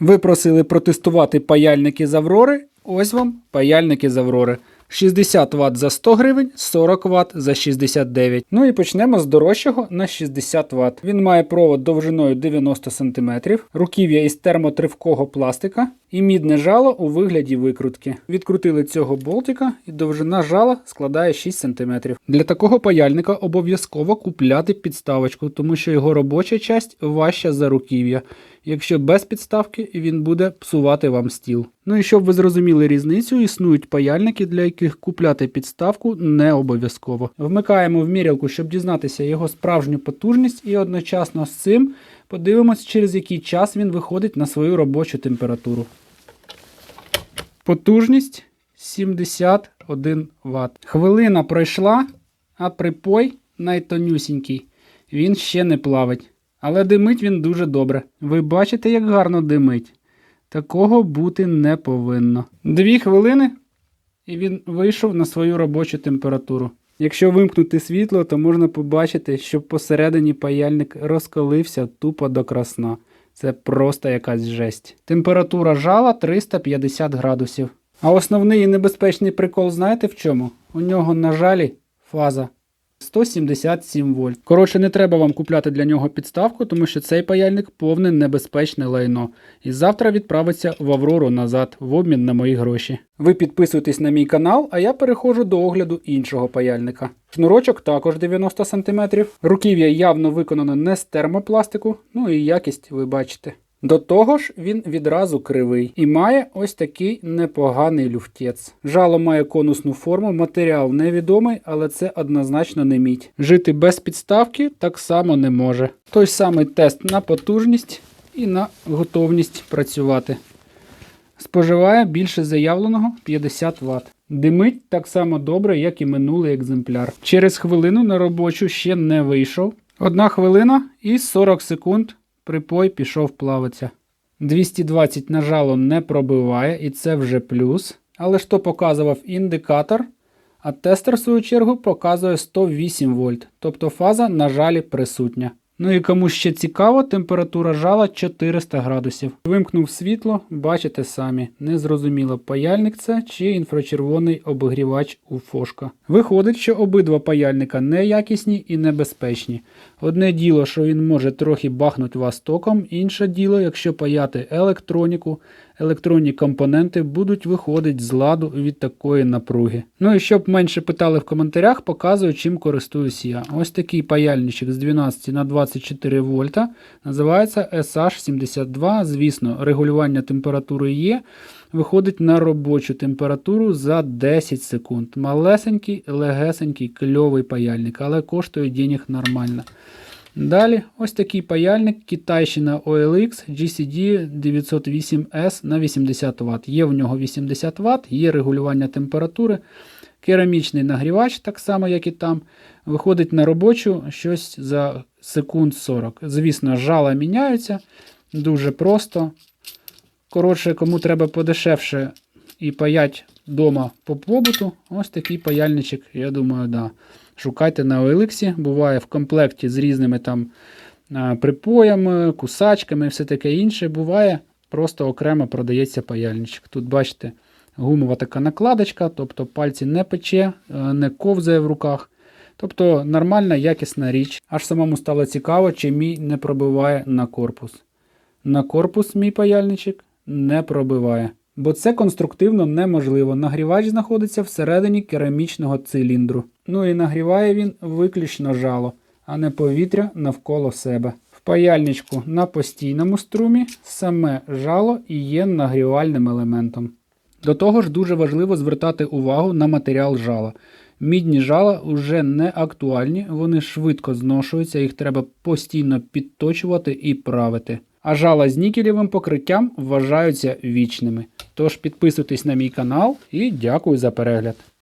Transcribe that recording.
Ви просили протестувати паяльники з Аврори. Ось вам паяльники з Аврори. 60 Вт за 100 гривень, 40 Вт за 69. Ну і почнемо з дорожчого на 60 Вт. Він має провод довжиною 90 см, руків'я із термотривкого пластика і мідне жало у вигляді викрутки. Відкрутили цього болтика і довжина жала складає 6 см. Для такого паяльника обов'язково купляти підставочку, тому що його робоча часть важча за руків'я. Якщо без підставки, він буде псувати вам стіл. Ну і щоб ви зрозуміли різницю, існують паяльники, для яких купляти підставку не обов'язково. Вмикаємо в мірялку, щоб дізнатися його справжню потужність, і одночасно з цим подивимось, через який час він виходить на свою робочу температуру. Потужність 71 Вт. Хвилина пройшла, а припой найтонюсінький. Він ще не плавить. Але димить він дуже добре. Ви бачите, як гарно димить. Такого бути не повинно. Дві хвилини, і він вийшов на свою робочу температуру. Якщо вимкнути світло, то можна побачити, що посередині паяльник розколився тупо до красна. Це просто якась жесть. Температура жала 350 градусів. А основний і небезпечний прикол знаєте в чому? У нього на жалі фаза 177 вольт. Коротше, не треба вам купляти для нього підставку, тому що цей паяльник повне небезпечне лайно. І завтра відправиться в Аврору назад в обмін на мої гроші. Ви підписуйтесь на мій канал, а я переходжу до огляду іншого паяльника. Шнурочок також 90 см. Руків'я явно виконано не з термопластику, ну і якість ви бачите. До того ж, він відразу кривий і має ось такий непоганий люфтець. Жало має конусну форму, матеріал невідомий, але це однозначно не мідь. Жити без підставки так само не може. Той самий тест на потужність і на готовність працювати. Споживає більше заявленого 50 Вт. Димить так само добре, як і минулий екземпляр. Через хвилину на робочу ще не вийшов. Одна хвилина і 40 секунд припой пішов плавиться. 220 на жало не пробиває, і це вже плюс. Але ж то показував індикатор, а тестер, в свою чергу, показує 108 вольт, тобто фаза на жалі присутня. Ну і кому ще цікаво, температура жала 400 градусів. Вимкнув світло, бачите самі. Незрозуміло, паяльник це чи інфрачервоний обігрівач у фошка. Виходить, що обидва паяльника неякісні і небезпечні. Одне діло, що він може трохи бахнути вас током, інше діло, якщо паяти електроніку, електронні компоненти будуть виходити з ладу від такої напруги. Ну і щоб менше питали в коментарях, показую, чим користуюсь я. Ось такий паяльничок з 12 на 24 вольта називається SH72. Звісно, регулювання температури є. Виходить на робочу температуру за 10 секунд. Малесенький, легесенький, кльовий паяльник, але коштує денег нормально. Далі ось такий паяльник Китайщина OLX GCD 908S на 80 Вт. Є в нього 80 Вт, є регулювання температури. Керамічний нагрівач, так само, як і там. Виходить на робочу щось за секунд 40. Звісно, жала міняються. Дуже просто. Коротше, кому треба подешевше і паять вдома по побуту, ось такий паяльничок, я думаю, да. Шукайте на OLX, буває в комплекті з різними там припоями, кусачками і все таке інше. Буває, просто окремо продається паяльничок. Тут, бачите, гумова така накладочка, тобто пальці не пече, е, не ковзає в руках. Тобто нормальна, якісна річ. Аж самому стало цікаво, чи мій не пробиває на корпус. На корпус мій паяльничок не пробиває. Бо це конструктивно неможливо. Нагрівач знаходиться всередині керамічного циліндру. Ну і нагріває він виключно жало, а не повітря навколо себе. В паяльничку на постійному струмі саме жало і є нагрівальним елементом. До того ж, дуже важливо звертати увагу на матеріал жала. Мідні жала вже не актуальні, вони швидко зношуються, їх треба постійно підточувати і правити. А жала з нікелєвим покриттям вважаються вічними. Тож підписуйтесь на мій канал і дякую за перегляд.